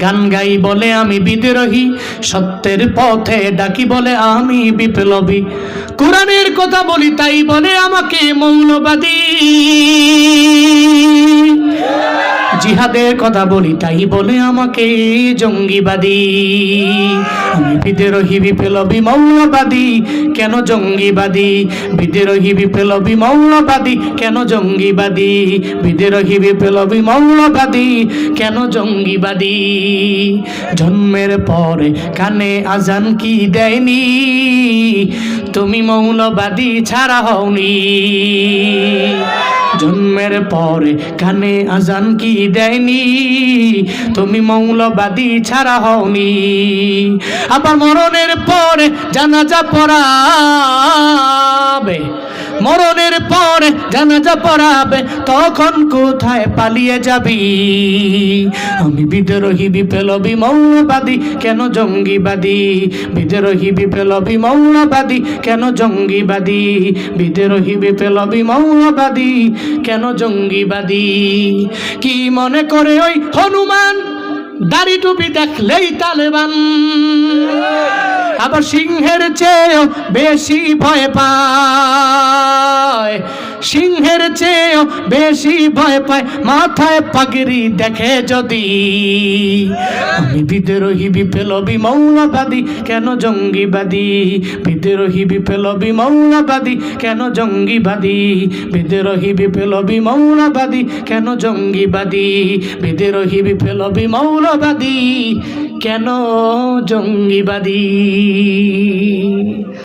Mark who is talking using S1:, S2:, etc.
S1: গান গাই বলে আমি বিদ্রোহী, সত্যের পথে ডাকি বলে আমি বিপ্লবী। কোরআনের কথা বলি তাই বলে আমাকে মৌলবাদী। জিহাদের কথা বলি, তাই বলে আমাকে জঙ্গিবাদী। আমি বিদ্রোহী বিপ্লবী মৌলবাদী, কেন জঙ্গিবাদী? বিদ্রোহী বিপ্লবী মৌলবাদী, কেন জঙ্গিবাদী? বিদ্রোহী বিপ্লবী মৌলবাদী, কেন জঙ্গিবাদী? জন্মের পরে কানে আজান কি দেয়নি? তুমি মৌলবাদী ছাড়া হওনি। জন্মের পরে কানে আজান কি দেয়নি? তুমি মৌলবাদী ছাড়া হওনি। আবার মরণের পরে জানাজা পড়াবে মরণের পরে জানাজা পড়াবে, তখন কোথায় পালিয়ে যাবি? আমি বিদ্রোহী, বিপ্লবী, মৌলবাদী, কেন জঙ্গিবাদী? বিদ্রোহী, বিপ্লবী, মৌলবাদী, কেন জঙ্গিবাদী? বিদ্রোহী, বিপ্লবী, মৌলবাদী, কেন জঙ্গিবাদী? কি মনে করে ওই হনুমান? দাড়ি টুপি দেখলেই তালেবান। আবার সিংহের চেয়েও বেশি ভয় পায়। চেয়েও বেশি ভয় পায়, মাথায় পাগড়ি দেখে যদি। আমি বিদ্রোহী, বিপ্লবী, মৌলবাদী, কেন জঙ্গিবাদী? বিদ্রোহী, বিপ্লবী, মৌলবাদী, কেন জঙ্গিবাদী? বিদ্রোহী, বিপ্লবী, মৌলবাদী, কেন জঙ্গিবাদী? বিদ্রোহী, বিপ্লবী, মৌলবাদী, কেন জঙ্গিবাদী?